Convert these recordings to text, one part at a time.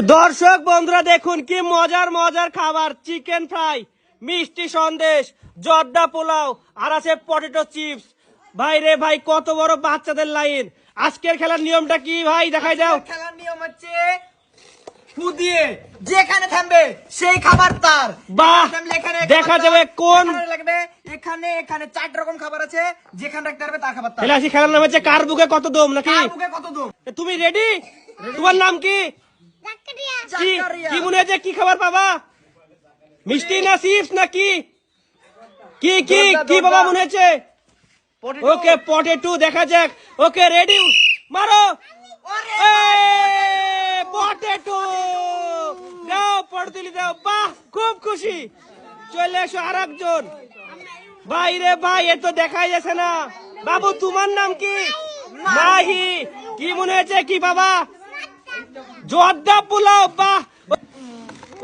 তো দর্শক বন্ধুরা দেখুন কি মজার মজার খাবার। চিকেন ফ্রাই মিষ্টি সন্দেশ জর্দা পোলাও আর আছে পটেটো চিপস ভাই রে ভাই কত বড় বাচ্চাদের লাইন। আজকের খেলার নিয়মটা কি ভাই? দেখাই দাও। খেলার নিয়ম হচ্ছে দিয়ে যেখানে থামবে সেই খাবার তার। বাহ! দেখা যাবে কোন- লাগবে এখানে এখানে চার রকম খাবার আছে যেখানে রাখতে পারবে তার খাবার তার। খেলার নাম হচ্ছে কার বুকে কত দম নাকি? কার বুকে কত দম? তুমি রেডি তোমার নাম কি? কি? মনে হচ্ছে কি খাবার পাবা? মিষ্টি না চিপস না কি কি কি কি বাবা মনে হচ্ছে? Potato। ওকে পটেটো দেখা যাক। ওকে রেডি মারো। পটেটো দাও পড়তুলি দাও। বাহ খুব খুশি। চলে এসো আর একজন ভাই রে ভাই এ তো দেখাই যাচ্ছে না। বাবু তোমার নাম কি? মাহি। কি মনে হয়েছে কি বাবা? জর্দা পোলাও বাহ!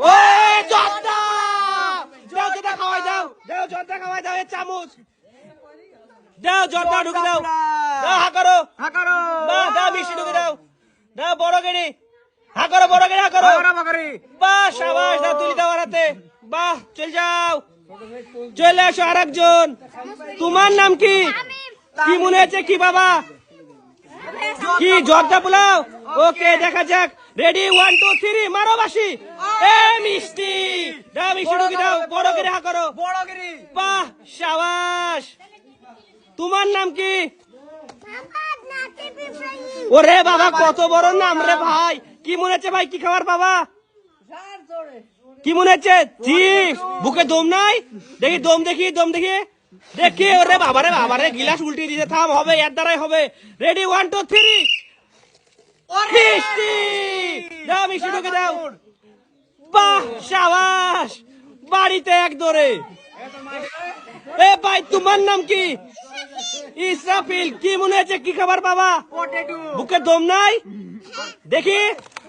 ও জর্দা! দাও জর্দা খাওয়াই দাও। দাও জর্দা খাওয়াই দাও এ চামচ। দাও জর্দা ঢুকে দাও। দাও হা করো। হা করো। বাহ দাও মিষ্টি ঢুকে দাও। দাও বড় গেড়ি হা করো বড় গেড়ি হা করো। বাহ সাবাস দাও তুলি দাও হাতে। বাহ চল যাও। চলে আসো আর একজন তোমার নাম কি? কি মনে হচ্ছে? কি বাবা? কি জর্দা পোলাও? ওকে দেখা যাক। রেডি ওয়ান টু থ্রি মারো বাসি এ মিষ্টি। দাও মিষ্টি ঢুকে দাও বড় করে। হা করো। বড় গিরি বাহ সাবাস। তোমার নাম কি? ওরে বাবা কত বড় নাম রে ভাই। কি মনে হচ্ছে ভাই কি খাবার বাবা কি মনে হচ্ছে? চিপস বুকে দম নাই? দেখি দম দেখি দম দেখি। দেখি ওরে বাবারে বাবারে গিলাস উল্টে দিতে থাম হবে এর দ্বারাই হবে। রেডি ওয়ান টু থ্রি মিষ্টি দাও? মিষ্টি ঢুকে দাও বাহ সাবাস! বাড়িতে এক দৌড়ে এ ভাই তোমার নাম কি? ইসরাফিল কি মনে হচ্ছে কি খাবার বাবা বুকে দম নাই? দেখি।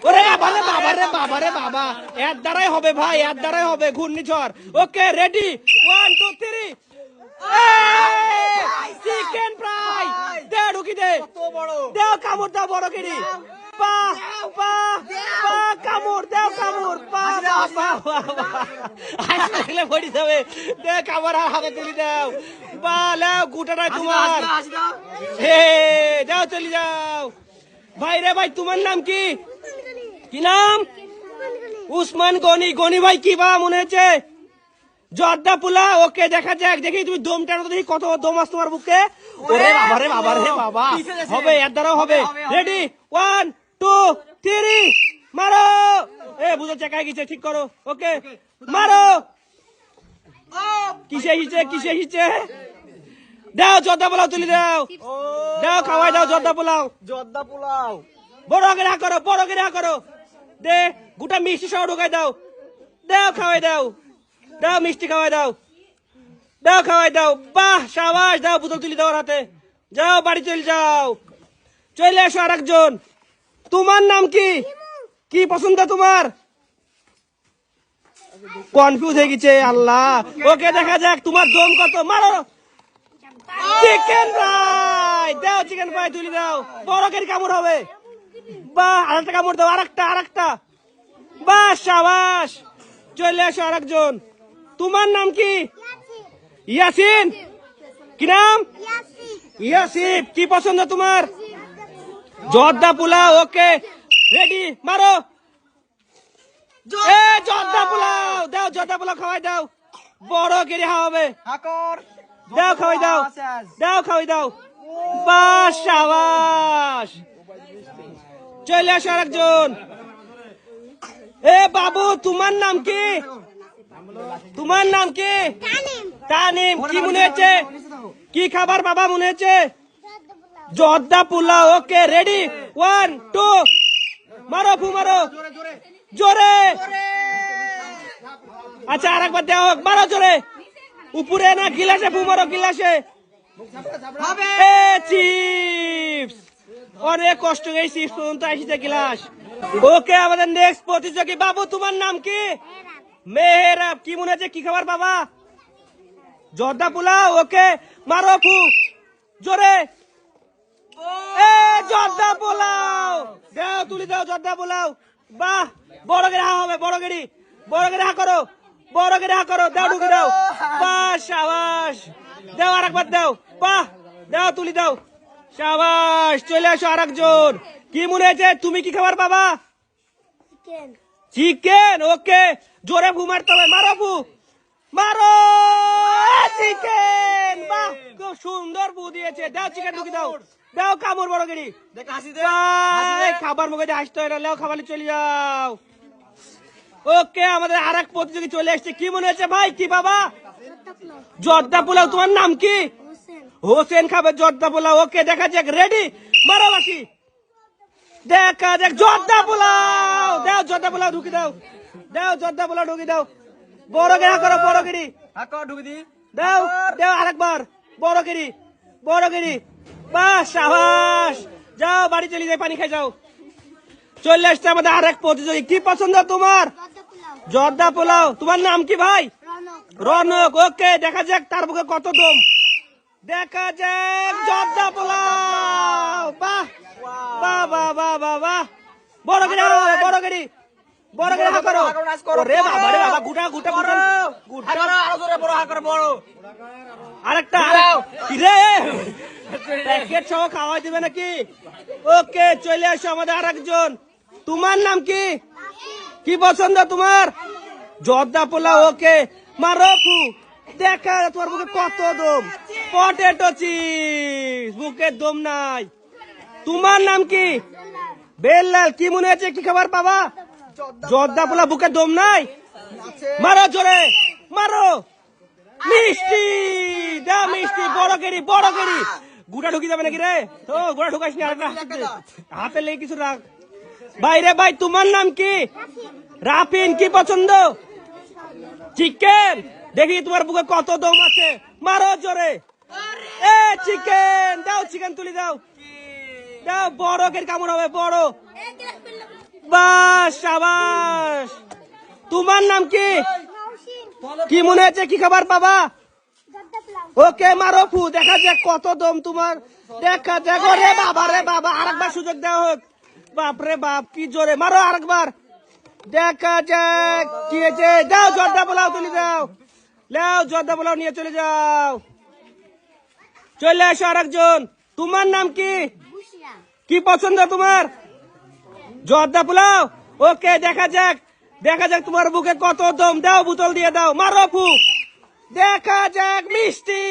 ওরে বাবারে বাবারে বাবারে বাবা। এর দ্বারাই হবে ভাই এর দ্বারাই হবে ঘূর্ণিঝড়। Okay ready one two three chicken fry দে ঢুকি দে। দেও কামড় দাও বড় কিরি বাহ বাহ বাহ কামড় দেও কামড় আসলে পড়ি যাবে। দে কামড় আর হাতে তুলি দাও। লাও তোমার। হাসি হে যাও চলে যাও। ভাই রে ভাই তোমার নাম কি? কি নাম? উসমান গনি। গনি ভাই কি বা মনে হচ্ছে? জর্দা পুলা ওকে দেখা যাক দেখি তুমি দম টানো দেখি কত দম আছে তোমার বুকে। ওরে বাবা রে বাবা রে বাবা। হবে এর দ্বারাও হবে। রেডি ওয়ান টু থ্রি মারো! এ বুঝো চেকাই গেছে ঠিক করো। ওকে মারো! কিসে হিচে কিসে হিচে দাও জর্দা পোলাও তুলি দাও। দাও খাওয়াই দাও জর্দা পোলাও। জর্দা পোলাও। বড় হা করো বড় করে করো। দে গোটা মিষ্টি সহ ঢুকাই দাও। দাও খাওয়াই দাও। দাও মিষ্টি খাওয়াই দাও। দাও খাওয়াই দাও। বাহ, সাবাস, দাও বোতল তুলি দাও হাতে। যাও, বাড়ি চলে যাও। চলে এসো আর একজন তোমার নাম কি? কি পছন্দ তোমার? কনফিউজ হয়ে গেছে, আল্লাহ। ওকে দেখা যাক, তোমার দম কত? মারো। চিকেন ফ্রাই দাও চিকেন ফ্রাই তুলি দাও। বড় করে কামড় হবে। বাহ, আরেকটা কামড় দাও, আরেকটা আরেকটা। বাহ, সাবাস। চলে আসো আরেকজন। তোমার নাম কি? ইয়াসিন। কি নাম? ইয়াসিফ। কি পছন্দ তোমার? জর্দা পোলাও ওকে। রেডি মারো। এ জর্দা পোলাও। দাও জর্দা পোলাও খাওয়াই দাও। বড় করে হবে দাও খাওয়াই দাও। দাও খাওয়াই দাও। বাস সাবাস। চলে আসো আরেকজন। এ বাবু তোমার নাম কি? তোমার নাম কি? তানিম। কি মনে হচ্ছে? কি খাবার বাবা মনে হচ্ছে? জর্দা পোলাও। ওকে রেডি ওয়ান টু মারো ফু মারো। জোরে। আচ্ছা আর একবার দেওয়া হোক। মারো জোরে। উপরে না গিলাসে ফু মারো গিলাসে। হবে। চিপস। অনেক কষ্ট এই চিপস পর্যন্ত আসিছে গিলাস। ওকে আমাদের নেক্সট প্রতিযোগী। বাবু তোমার নাম কি? মেহেরাব কি মনে হচ্ছে কি খাবার বাবা? জর্দা পোলাও? ওকে মারো ফু জোরে। এ জর্দা পোলাও। দাও তুলি দাও জর্দা পোলাও। বাহ বড় করে হা হবে বড় গেড়ি। বড় করে হা করো বড় হা করো। দাও ঢুকে দাও। বাস সাবাস। দাও আর একবার দাও। বাহ দাও তুলি দাও। সাবাস চলে আসো আর একজন কি মনে হয়েছে তুমি কি খাবার বাবা? Chicken okay. জোরে ভু মারতে হবে মারো ফু মারো চিকেন বাহ খুব সুন্দর ফু দিয়েছে। দাও চিকেন ঢুকি দাও। দাও কামড় বড় গেড়ি দেখ হাসি দে। হাসি দে। খাবার মুখে আসতে হয় না লেও খাবার চলে যাও। ওকে আমাদের আর এক প্রতিযোগী চলে এসছে। কি মনে হচ্ছে ভাই? কি বাবা? জর্দা পোলাও তোমার নাম কি? হোসেন। হোসেন খাবে জর্দা পোলাও। ওকে দেখা যাক রেডি মারো বাকি। দেখা দেখ জর্দা পোলাও। দাও জর্দা পোলাও ঢুকি দাও। দাও জর্দা পোলাও ঢুকি দাও। বড় গেড়া করো বড় গিরি ঢুকে দি। দাও দাও আরেকবার। বড় গিরি বড় গিরি বাস সাবাস যাও বাড়ি চলে যাই পানি খাই যাও। চলে আসছে আমাদের আরেক প্রতিযোগী। কি পছন্দ তোমার? জর্দা পোলাও। তোমার নাম কি ভাই? রনক রনক। ওকে দেখা যাক তার বুকে কত দম। দেখা যাক জর্দা পোলাও। বাহ। বাহ বাহ বাহ বাহ বাহ বড় গিরি বড় গিরি। বড় গিরি হা করো হাঁকো, নাচ করো। রে বাবা রে বাবা গুটা গুটা গুটা। হাক গুটা আরও জোরে বড় হাক বড়। আরেকটা রে প্যাকেট সহ খাওয়াই দিবে নাকি? ওকে চলে আসো আমাদের আরেকজন। তোমার নাম কি? কি পছন্দ তোমার? জর্দা পোলা ওকে। মারফু দেখা তোমার বুকে কত দম। পটেটো চিপস বুকে দম নাই। তোমার নাম কি? বেল্লাল, কি মনে হচ্ছে? কি খাবার পাবা জর্দা পোলা বুকে দম নাই? মারো জোরে, মারো। মিষ্টি, দা মিষ্টি, বড় কেরি বড় কেরি গুড়া ঢুকি যাবে নাকি রে? তো গুড়া ঢুকাইস নি আরেকটা হাতে লেগে কিছু রাখ। ভাই রে ভাই, তোমার নাম কি? রাফিন, কি পছন্দ? চিকেন। দেখি তোমার বুকে কত দম আছে। মারো জোরে। এ, চিকেন, দাও, চিকেন তুলি দাও। বড় কের কামড় হবে বড়। বাস সাবাস। তোমার নাম কি? কি মনে হচ্ছে? কি খাবার পাবা? ওকে মারো ফু। দেখা যাক কত দম তোমার। দেখা যাক। রে বাবা রে বাবা আরেকবার সুযোগ দেওয়া হোক। বাপ রে বাপ কি জোরে। মারো আরেকবার। দেখা যাক কি হয়েছে। দাও জর্দা পোলাও তুলে দাও। লাও জর্দা পোলাও নিয়ে চলে যাও। চলে আসো আরেকজন। তোমার নাম কি? কি পছন্দ তোমার? জর্দা পোলাও? ওকে, দেখা যাক। দেখা যাক তোমার বুকে কত দম। দাও, বোতল দিয়ে দাও। মারো ফু। দেখা যাক, মিষ্টি।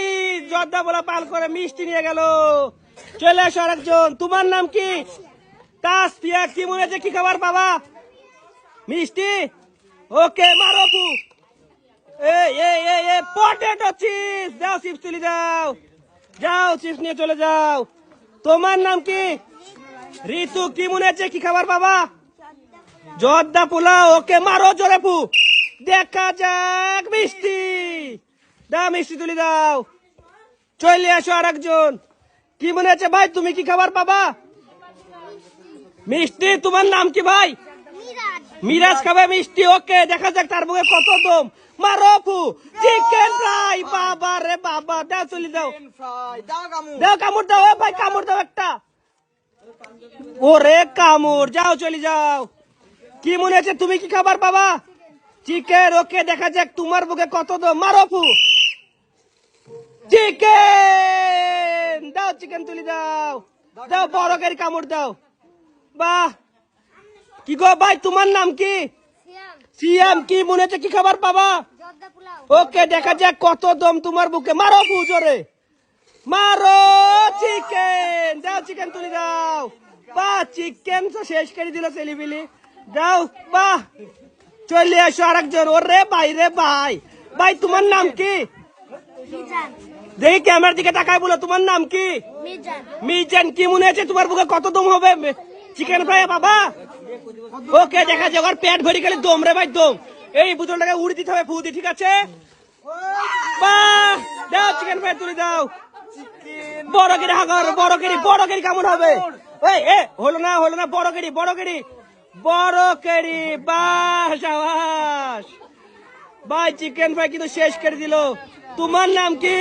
জর্দা পোলা পাল করে মিষ্টি নিয়ে গেল। চলে আসো আরেকজন। তোমার নাম কি? তাস পিয়া কি মনে হচ্ছে? কি খাবার পাবা মিষ্টি? ওকে, মারো ফু। এ দাও। যাও, চিপস নিয়ে চলে যাও। তোমার নাম কি? ঋতু কি মনে হচ্ছে কি খাবার বাবা? জর্দা পোলাও ওকে মারো জোরে ফু দেখা যাক মিষ্টি। দা মিষ্টি তুলি দাও। চলে আসো আর একজন কি মনে হচ্ছে ভাই তুমি কি খাবার পাবা? মিষ্টি তোমার নাম কি ভাই? মিরাজ। মিরাজ খাবে মিষ্টি ওকে দেখা যাক তার মুখে কত দম। মারো ফু চিকেন ফ্রাই বাবা রে বাবা। দাও চলে দাও। ফ্রাই দাও কামড় দাও ভাই কামড় দাও একটা। ওরে কামড় যাও চলে যাও। কি মনে হচ্ছে তুমি কি খাবার পাবা? চিকেন ওকে দেখা যাক তোমার বুকে কত দো মারো ফু। চিকেন! দাও চিকেন তুলি দাও। দাও বড় করে কামড় দাও। বাহ! কি গো ভাই তোমার নাম কি? সিয়াম। কি মনে হচ্ছে কি খাবার পাবা? ওকে দেখা যাক কত দম তোমার বুকে। মারো ফু জোরে। মারো চিকেন দাও চিকেন তুলে দাও। বাহ চিকেন তো শেষ করে দিল সেলিবিলি দাও বাহ। চলে এসো আরেকজন। ওরে ভাই রে ভাই। ভাই তোমার নাম কি? দেখি ক্যামেরার দিকে তাকায় বলো তোমার নাম কি? মিজান। কি মনে হচ্ছে তোমার বুকে কত দম হবে? চিকেন ফ্রাই বাবা। ওকে দেখা যাক ওর পেট ভরি গেলে দম রে ভাই দম। এই বোতলটাকে উড়ে দিতে হবে ফুদি ঠিক আছে? বাহ! দাও চিকেন ফ্রাই তুলে দাও। বড় কেরি হাগর বড় কেরি বড় কেরি কেমন হবে? ওই এ, হলো না হলো না বড় কেরি বড় কেরি বড় কেরি বাহ সাবাস ভাই চিকেন ফ্রাই কিন্তু শেষ করে দিল। তোমার নাম কি?